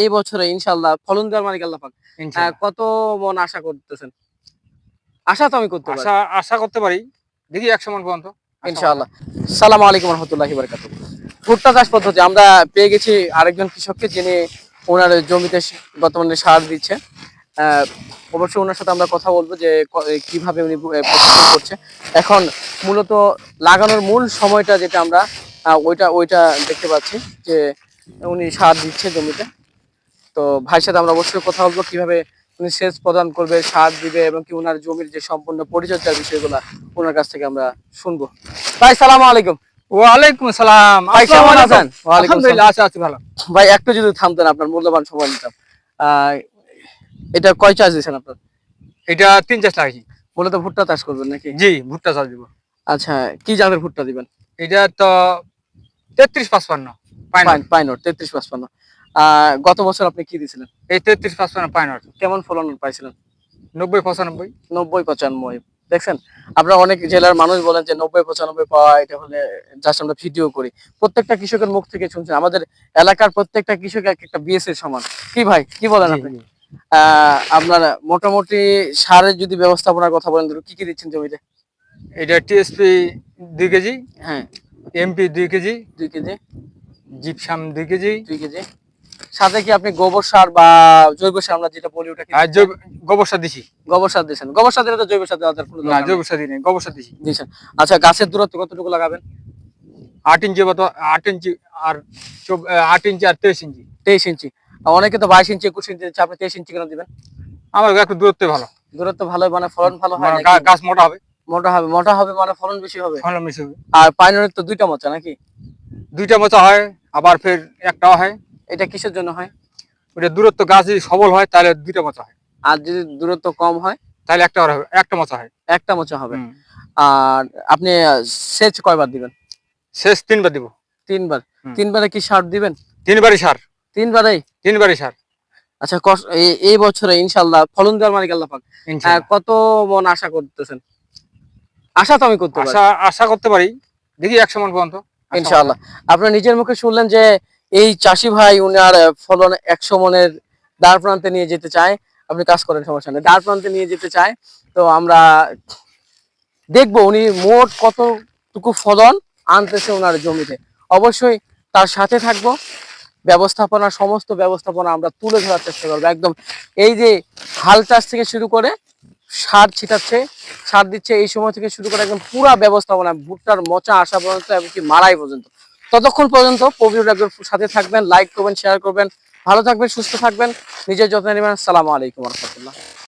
এই বছরে ইনশাল্লাহ ফলন দেওয়ার মালিক আল্লাহ পাক। কত মন আশা করতেছেন? আশা তো আমি করতে পারি। আশা করতে পারি। দেখি একশো মন পর্যন্ত। ইনশাআল্লাহ। সালাম আলাইকুম রহমতুল্লাহি বারকাত ভুট্টা চাষ পদ্ধতি আমরা পেয়ে গেছি আরেকজন কৃষককে যিনি ওনার জমিতে বর্তমানে সার দিচ্ছে অবশ্যই ওনার সাথে আমরা কথা বলব যে কীভাবে উনি প্রস্তুত করছে। এখন মূলত লাগানোর মূল সময়টা যেটা আমরা ওইটা ওইটা দেখতে পাচ্ছি যে উনি সার দিচ্ছে জমিতে। তো ভাইয়ের সাথে আমরা অবশ্যই কথা বলব কীভাবে উনি সেচ প্রদান করবে সার দিবে এবং কি ওনার জমির যে সম্পূর্ণ পরিচর্যার বিষয়গুলো ওনার কাছ থেকে আমরা শুনব। ভাই সালাম আলাইকুম। ওয়ালাইকুম আসসালাম। ভাই আসসালামু কেমন আলাইকুম। আছেন? ওয়ালাইকুম আলহামদুলিল্লাহ আছি আছি ভালো। ভাই একটু যদি থামতেন আপনার মূল্যবান সময় নিতাম। আহ, এটা কয় দিয়েছেন আপনার? এটা তিন চাষ লাগাইছি মূলত ভুট্টা চাষ করবেন নাকি? জি ভুট্টা চাষ দিব। আচ্ছা কি জাতের ভুট্টা দিবেন? এটা তো তেত্রিশ পাঁচপান্ন পাইন পাইন পাইনট তেত্রিশ পাঁচপান্ন। গত বছর আপনি কি দিয়েছিলেন এই তেত্রিশ পাঁচপান্ন পাইনট কেমন ফলন পাইছিলেন? নব্বই পঁচানব্বই। নব্বই পঁচানব্বই। দেখছেন? আপনারা অনেক জেলার মানুষ বলেন যে নব্বই পঁচানব্বই পাওয়া এটা হলে জাস্ট আমরা ভিডিও করি। প্রত্যেকটা কৃষকের মুখ থেকে শুনছেন। আমাদের এলাকার প্রত্যেকটা কৃষক এক একটা বিএসএর সমান। কি ভাই? কি বলেন আপনি? আহ, আপনার মোটামুটি সারের যদি ব্যবস্থাপনার কথা বলেন কি কি দিচ্ছেন জমিতে? এটা টিএসপি দুই কেজি হ্যাঁ। এমপি দুই কেজি দুই কেজি। জিপসাম দুই কেজি দুই কেজি। সাথে কি আপনি গোবর সার বা জৈব সার আমরা যেটা বলি ওটা আর জৈব গোবর সার দিছি। গোবর সার দিয়েছেন। গোবর সার দিলে তো জৈব সার দেওয়ার কোনো না জৈব সার দিই গোবর সার দিছি। দিয়েছেন। আচ্ছা গাছের দূরত্ব কতটুকু লাগাবেন? আট ইঞ্চি বা আট ইঞ্চি আর আট ইঞ্চি আর তেইশ ইঞ্চি। তেইশ ইঞ্চি। আর অনেকে তো বাইশ ইঞ্চি একুশ ইঞ্চি আপনি তেইশ ইঞ্চি কেন দিবেন? আমার একটু দূরত্ব ভালো। দূরত্ব ভালো মানে ফলন ভালো হয় মানে গাছ মোটা হবে। মোটা হবে মোটা হবে মানে ফলন বেশি হবে। ফলন বেশি হবে। আর পাইনের তো দুইটা মোচা নাকি? দুইটা মোচা হয় আবার ফের একটাও হয়। এটা কিসের জন্য হয়? ওটা দূরত্ব গাছ যদি সবল হয় তাহলে দুইটা মোচা হয়। আর যদি দূরত্ব কম হয় তাহলে একটা হবে একটা মোচা হয়। একটা মোচা হবে। আর আপনি সেচ কয়বার দিবেন? শেষ তিনবার দিব। তিনবার। তিনবারে কি সার দিবেন? তিনবারই সার। তিনবারেই? তিনবারই সার। আচ্ছা এই- বছরে ইনশাল্লাহ ফলন দেওয়ার মালিক আল্লাহ পাক। কত মন আশা করতেছেন? আশা তো আমি করতে পারি। আশা আশা করতে পারি। দেখি একশো মন পর্যন্ত। আশা ইনশাআল্লাহ। আপনার নিজের মুখে শুনলেন যে এই চাষি ভাই উনার ফলন একশো মনের দ্বার প্রান্তে নিয়ে যেতে চায়। আপনি কাজ করেন, সমস্যা নেই। দ্বার প্রান্তে নিয়ে যেতে চায়। তো আমরা দেখব উনি মোট কতটুকু ফলন আনতেছে ওনার জমিতে। অবশ্যই তার সাথে থাকব। ব্যবস্থাপনা, সমস্ত ব্যবস্থাপনা আমরা তুলে ধরার চেষ্টা করব। একদম এই যে হাল চাষ থেকে শুরু করে সার ছিটাচ্ছে, সার দিচ্ছে, এই সময় থেকে শুরু করে একদম পুরা ব্যবস্থাপনা, ভুট্টার মচা আসা পর্যন্ত, এমনকি মারাই পর্যন্ত। ততক্ষণ পর্যন্ত পবিত্র ডাক্তার সাথে থাকবেন লাইক করবেন শেয়ার করবেন, ভালো থাকবেন, সুস্থ থাকবেন, নিজের যত্ন নেবেন। সালামু আলাইকুম রহমতুল্লাহ।